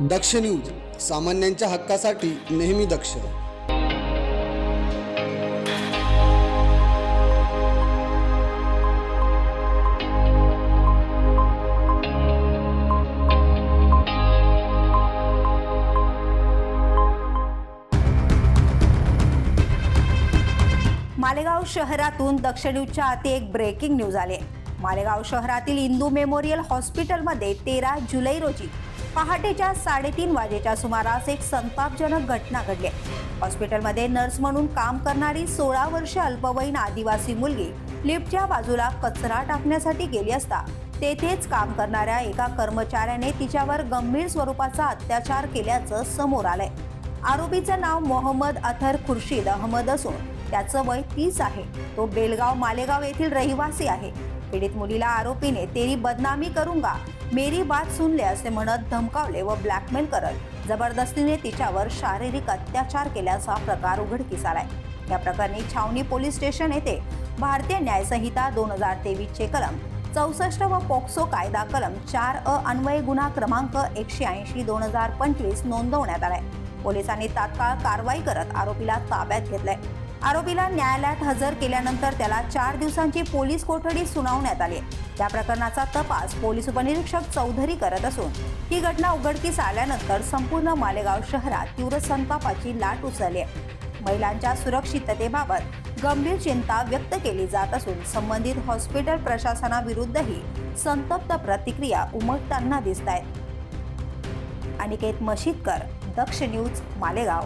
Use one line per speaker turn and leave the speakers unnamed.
दक्ष news सामान्यांच्या हक्कासाठी नेहमी दक्ष
मालेगाव शहरातून दक्ष न्यूजच्या आती एक ब्रेकिंग न्यूज आली आहे. मालेगाव शहरातील इंदू मेमोरियल हॉस्पिटलमध्ये तेरा जुलै रोजी पहाटेच्या साडेतीन वाजेच्या सुमारास एक संतापजनक घटना घडली. आहे. हॉस्पिटलमध्ये नर्स म्हणून काम करणारी सोळा वर्ष अल्पवयीन आदिवासी मुलगी लिफ्टच्या बाजूला कचरा टाकण्यासाठी गेली असता तेथेच काम करणाऱ्या एका कर्मचाऱ्याने तिच्यावर गंभीर स्वरूपाचा अत्याचार केल्याचं समोर आलंय. आरोपीचं नाव मोहम्मद अथर खुर्शीद अहमद असून त्याचं वय तीस आहे. तो बेलगाव मालेगाव येथील रहिवासी आहे. पीडित मुलीला आरोपीने तेरी बदनामी करूंगा मेरी बात सुनले असे म्हणत धमकावले व ब्लॅकमेल करत जबरदस्तीने तिच्यावर शारीरिक अत्याचार केल्याचा प्रकार उघडकीस आलाय. या प्रकरणी छावणी पोलीस स्टेशन येथे भारतीय न्यायसंहिता दोन हजार तेवीसचे कलम चौसष्ट व पोक्सो कायदा कलम चार अ अन्वय गुन्हा क्रमांक एकशे ऐंशी दोन हजार पंचवीस नोंदवण्यात आलाय. पोलिसांनी तात्काळ कारवाई करत आरोपीला ताब्यात घेतलंय. आरोपीला न्यायालयात हजर केल्यानंतर त्याला चार दिवसांची पोलीस कोठडी सुनावण्यात आली. त्या प्रकरणाचा तपास पोलीस उपनिरीक्षक चौधरी करत असून ही घटना उघडकीस आल्यानंतर संपूर्ण मालेगाव शहरात तीव्र संतापाची लाट उसळली आहे. महिलांच्या सुरक्षिततेबाबत गंभीर चिंता व्यक्त केली जात असून संबंधित हॉस्पिटल प्रशासनाविरुद्धही संतप्त प्रतिक्रिया उमटताना दिसत आहेत अनिकेत मशीदकर दक्ष न्यूज मालेगाव.